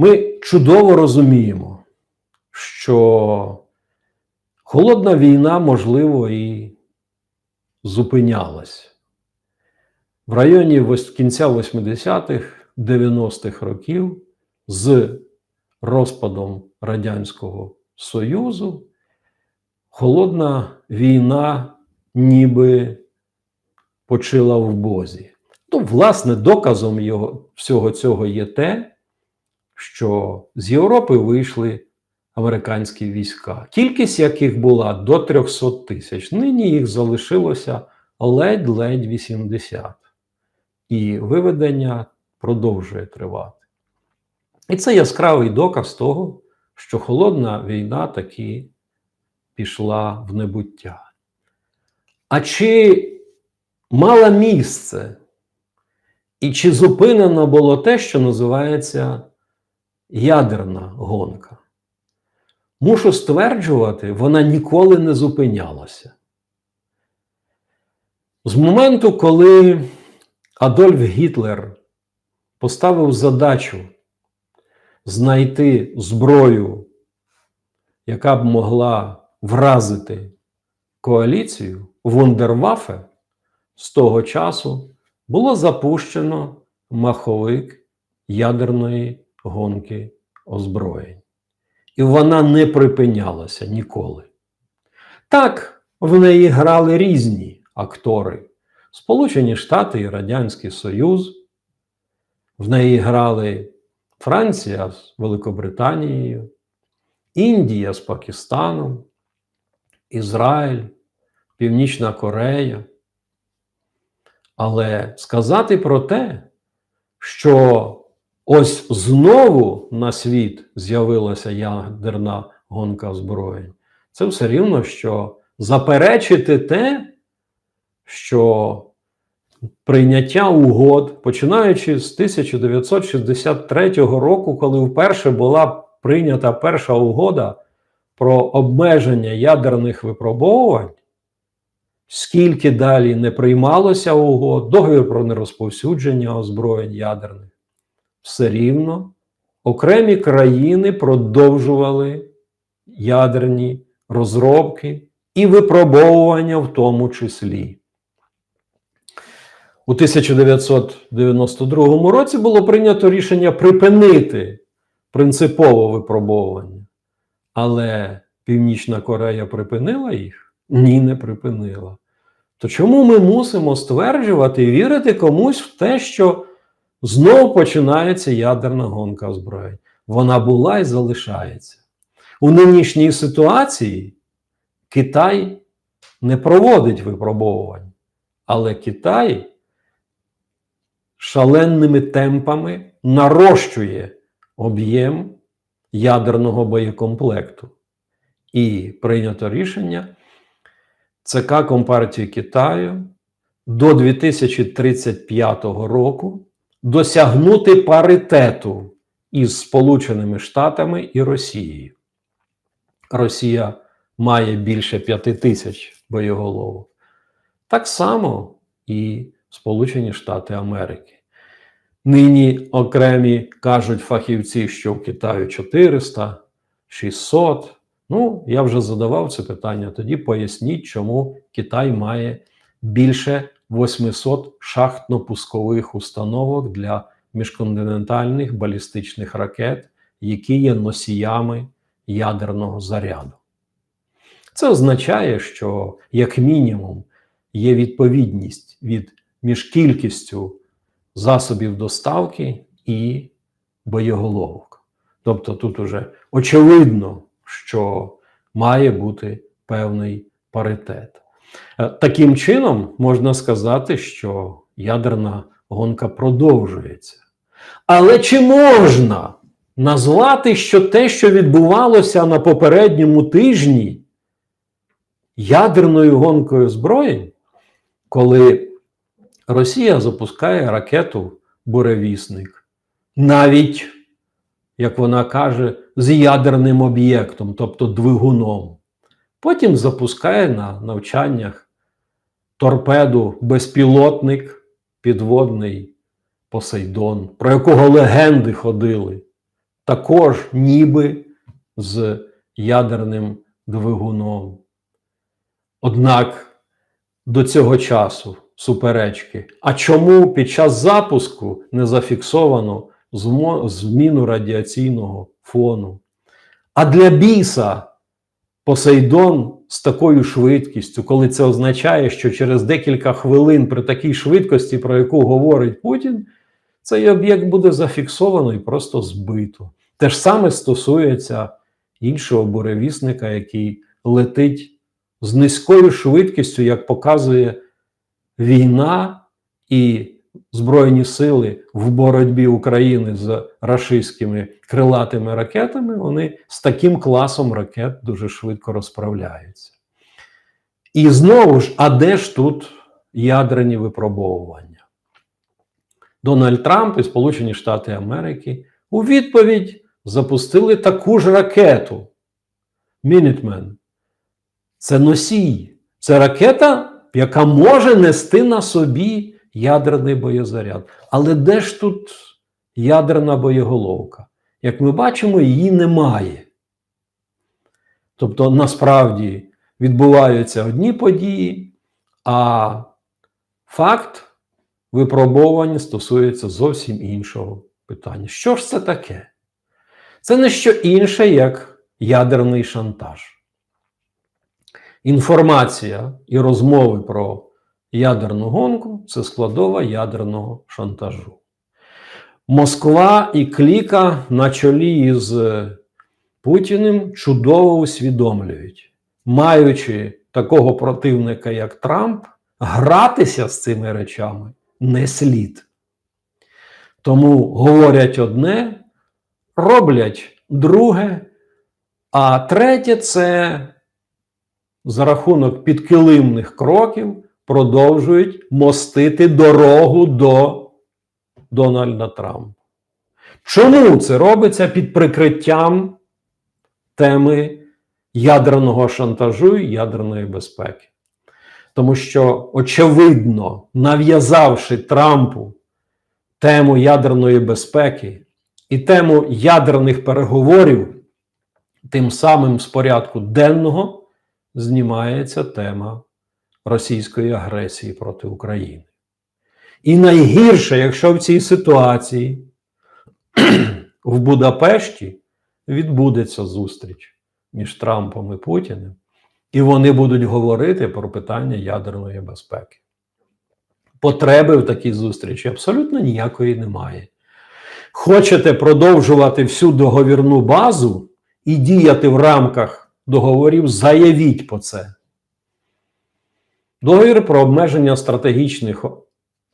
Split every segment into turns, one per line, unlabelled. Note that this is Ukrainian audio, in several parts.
Ми чудово розуміємо, що холодна війна, можливо, і зупинялась. В районі кінця 80-х, 90-х років з розпадом Радянського Союзу холодна війна ніби почила в Бозі. Ну, власне, доказом його, всього цього є те, що з Європи вийшли американські війська, кількість яких була до 300 тисяч. Нині їх залишилося ледь-ледь 80. І виведення продовжує тривати. І це яскравий доказ того, що холодна війна таки пішла в небуття. А чи мала місце, і чи зупинено було те, що називається ядерна гонка? Мушу стверджувати, вона ніколи не зупинялася. З моменту, коли Адольф Гітлер поставив задачу знайти зброю, яка б могла вразити коаліцію Вундерваффе, з того часу було запущено маховик ядерної гонки озброєнь. І вона не припинялася ніколи. Так, в неї грали різні актори: Сполучені Штати і Радянський Союз. В неї грали Франція з Великобританією, Індія з Пакистаном, Ізраїль, Північна Корея. Але сказати про те, що ось знову на світ з'явилася ядерна гонка озброєнь, це все рівно, що заперечити те, що прийняття угод, починаючи з 1963 року, коли вперше була прийнята перша угода про обмеження ядерних випробовувань, скільки далі не приймалося угод, договір про нерозповсюдження озброєнь ядерних, все рівно окремі країни продовжували ядерні розробки і випробовування в тому числі. У 1992 році було прийнято рішення припинити принципове випробовування. Але Північна Корея припинила їх? Ні, не припинила. То чому ми мусимо стверджувати і вірити комусь в те, що знову починається ядерна гонка озброєнь? Вона була і залишається. У нинішній ситуації Китай не проводить випробовувань, але Китай шаленими темпами нарощує об'єм ядерного боєкомплекту. І прийнято рішення ЦК Компартії Китаю до 2035 року досягнути паритету із Сполученими Штатами і Росією. Росія має більше 5 тисяч боєголовок. Так само і Сполучені Штати Америки. Нині окремі кажуть фахівці, що в Китаю 400, 600. Ну, я вже задавав це питання. Тоді поясніть, чому Китай має більше 800 шахтно-пускових установок для міжконтинентальних балістичних ракет, які є носіями ядерного заряду. Це означає, що, як мінімум, є відповідність від між кількістю засобів доставки і боєголовок. Тобто тут уже очевидно, що має бути певний паритет. Е, Таким чином, можна сказати, що ядерна гонка продовжується. Але чи можна назвати, що те, що відбувалося на попередньому тижні, ядерною гонкою озброєнь, коли Росія запускає ракету Буревісник, навіть, як вона каже, з ядерним об'єктом, тобто двигуном. Потім запускає на навчаннях торпеду безпілотник підводний Посейдон, про якого легенди ходили. також ніби з ядерним двигуном. Однак до цього часу суперечки. А чому під час запуску не зафіксовано зміну радіаційного фону? А для біса Посейдон з такою швидкістю, коли це означає, що через декілька хвилин при такій швидкості, про яку говорить Путін, цей об'єкт буде зафіксовано і просто збито. Те ж саме стосується іншого буревісника, який летить з низькою швидкістю, як показує війна і Збройні сили в боротьбі України з рашистськими крилатими ракетами, вони з таким класом ракет дуже швидко розправляються. І знову ж, а де ж тут ядерні випробовування? Дональд Трамп і Сполучені Штати Америки у відповідь запустили таку ж ракету Мінітмен. Це носій. Це ракета, яка може нести на собі ядерний боєзаряд. Але де ж тут ядерна боєголовка? Як ми бачимо, її немає. Тобто, насправді відбуваються одні події, а факт випробовування стосується зовсім іншого питання. Що ж це таке? Це не що інше, як ядерний шантаж. Інформація і розмови про ядерну гонку це складова ядерного шантажу. Москва і Кліка на чолі з Путіним чудово усвідомлюють, маючи такого противника, як Трамп, гратися з цими речами не слід. Тому говорять одне, роблять друге, а третє це за рахунок підкилимних кроків продовжують мостити дорогу до Дональда Трампа. Чому це робиться під прикриттям теми ядерного шантажу і ядерної безпеки? Тому що, очевидно, нав'язавши Трампу тему ядерної безпеки і тему ядерних переговорів, тим самим з порядку денного знімається тема російської агресії проти України. І найгірше, якщо в цій ситуації в Будапешті відбудеться зустріч між Трампом і Путіним, і вони будуть говорити про питання ядерної безпеки. Потреби в такій зустрічі абсолютно ніякої немає. Хочете продовжувати всю договірну базу і діяти в рамках договорів, заявіть по це. Договір про обмеження стратегічних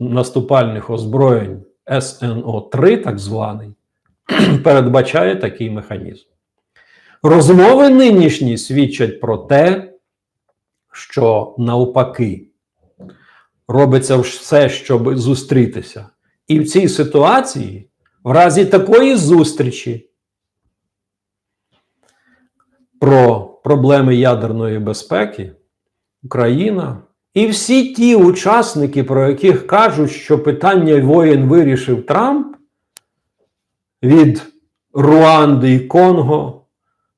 наступальних озброєнь СНО 3, так званий, передбачає такий механізм. Розмови нинішні свідчать про те, що навпаки робиться все, щоб зустрітися. І в цій ситуації, в разі такої зустрічі, про проблеми ядерної безпеки, Україна і всі ті учасники, про яких кажуть, що питання воєн вирішив Трамп від Руанди і Конго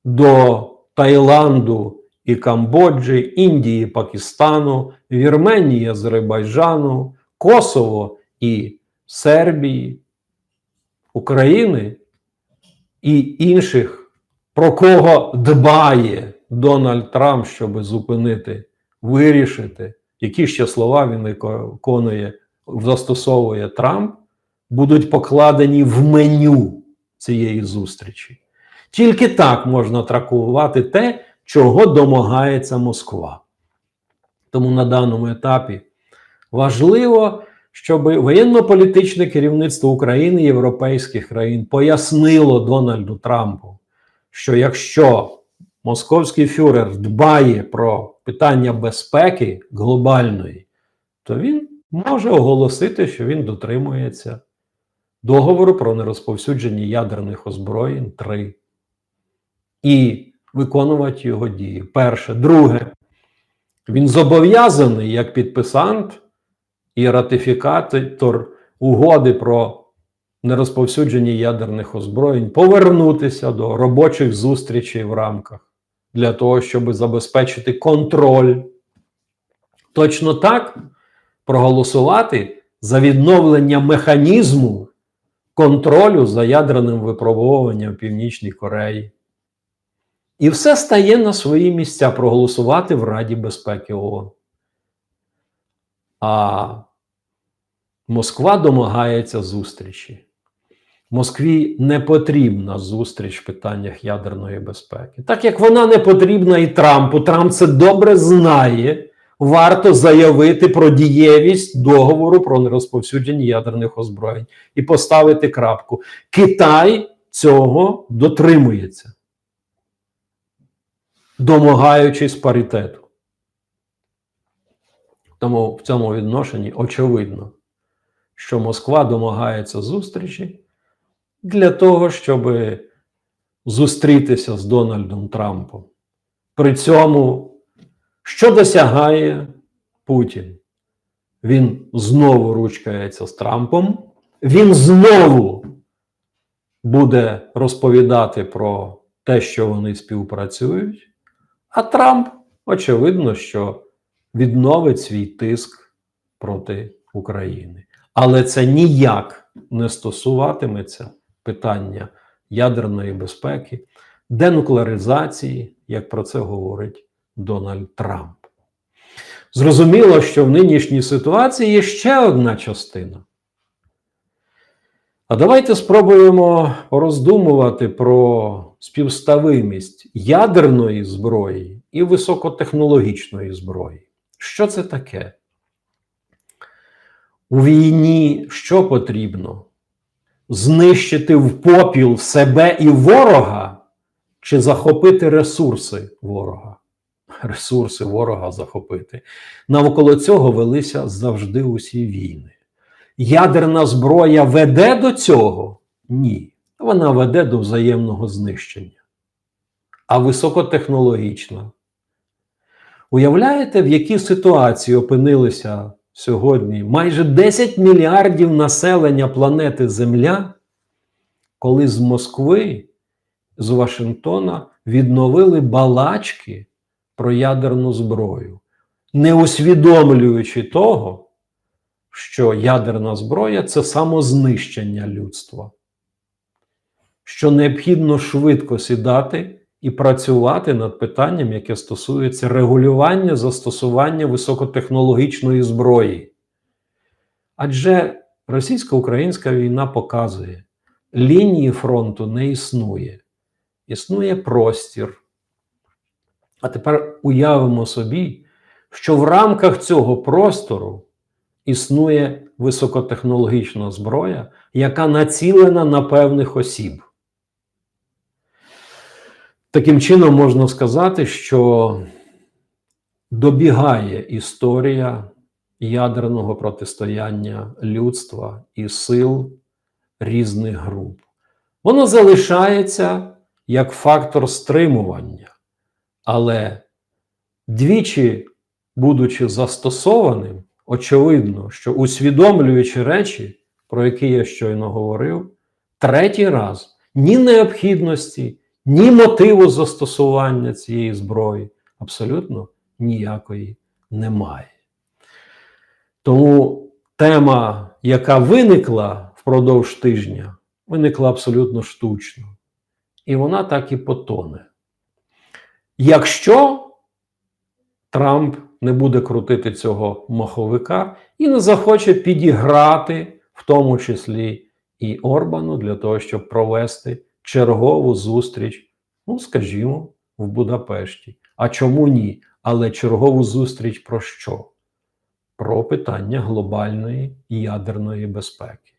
до Таїланду і Камбоджі, Індії, Пакистану, Вірменії, Азербайджану, Косово і Сербії, України і інших, про кого дбає Дональд Трамп, щоб зупинити, вирішити, які ще слова він виконує, застосовує Трамп, будуть покладені в меню цієї зустрічі. Тільки так можна трактувати те, чого домагається Москва. Тому на даному етапі важливо, щоб воєнно-політичне керівництво України і європейських країн пояснило Дональду Трампу, що якщо московський фюрер дбає про питання безпеки глобальної, то він може оголосити, що він дотримується договору про нерозповсюдження ядерних озброєнь 3 і виконувати його дії. Перше. Друге, він зобов'язаний як підписант і ратифікатор угоди про нерозповсюдженні ядерних озброєнь, повернутися до робочих зустрічей в рамках для того, щоб забезпечити контроль. Точно так проголосувати за відновлення механізму контролю за ядерним випробовуванням Північній Кореї. І все стає на свої місця проголосувати в Раді безпеки ООН. А Москва домагається зустрічі. Москві не потрібна зустріч в питаннях ядерної безпеки. Так як вона не потрібна і Трампу, Трамп це добре знає. Варто заявити про дієвість договору про нерозповсюдження ядерних озброєнь і поставити крапку. Китай цього дотримується, домагаючись паритету. Тому в цьому відношенні очевидно, що Москва домагається зустрічі для того, щоб зустрітися з Дональдом Трампом. При цьому, що досягає Путін? Він знову ручкається з Трампом, він знову буде розповідати про те, що вони співпрацюють, а Трамп, очевидно, що відновить свій тиск проти України. Але це ніяк не стосуватиметься питання ядерної безпеки, денуклеаризації, як про це говорить Дональд Трамп. Зрозуміло, що в нинішній ситуації є ще одна частина. А давайте спробуємо пороздумувати про співставимість ядерної зброї і високотехнологічної зброї. Що це таке? У війні що потрібно? Знищити в попіл себе і ворога, чи захопити ресурси ворога? Ресурси ворога захопити. Навколо цього велися завжди усі війни. Ядерна зброя веде до цього? Ні. Вона веде до взаємного знищення. А високотехнологічна. Уявляєте, в якій ситуації опинилися сьогодні майже 10 мільярдів населення планети Земля, коли з Москви, з Вашингтона відновили балачки про ядерну зброю, не усвідомлюючи того, що ядерна зброя це самознищення людства, що необхідно швидко сідати і працювати над питанням, яке стосується регулювання застосування високотехнологічної зброї. Адже російсько-українська війна показує, лінії фронту не існує, існує простір. А тепер уявимо собі, що в рамках цього простору існує високотехнологічна зброя, яка націлена на певних осіб. Таким чином, можна сказати, що добігає історія ядерного протистояння людства і сил різних груп. Воно залишається як фактор стримування, але двічі, будучи застосованим, очевидно, що усвідомлюючи речі, про які я щойно говорив, третій раз ні необхідності ні мотиву застосування цієї зброї абсолютно ніякої немає. Тому тема, яка виникла впродовж тижня, виникла абсолютно штучно. І вона так і потоне. Якщо Трамп не буде крутити цього маховика і не захоче підіграти, в тому числі і Орбану, для того, щоб провести чергову зустріч, ну, скажімо, в Будапешті. А чому ні? Але чергову зустріч про що? Про питання глобальної ядерної безпеки.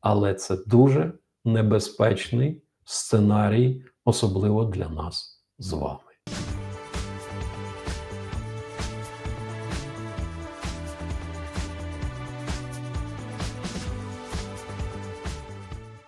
Але це дуже небезпечний сценарій, особливо для нас з вами.